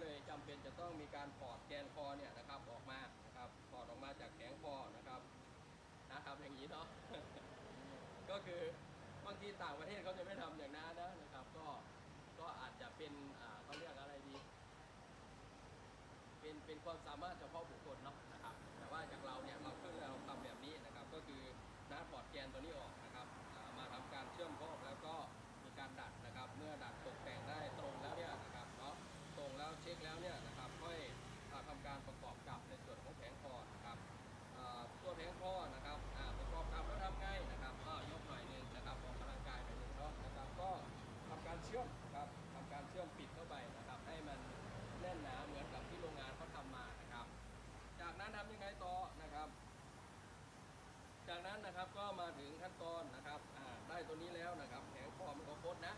เลยจำเป็นจะต้องมีการปอดแกนคอเนี่ยนะครับออกมานะครับปอดออกมาจากแขงคอนะครับนะครับอย่างนี้เนาะก็คือบางทีต่างประเทศเขาจะไม่ทำอย่างนั้นนะนะครับ ก็ก็อาจจะเป็นอ่าเขาเรียกอะไรดี เป็นเป็นความสามารถเฉพาะบุคคลเนาะ ตัวนี้แล้วนะครับแผงคอมันก็โคตรนะ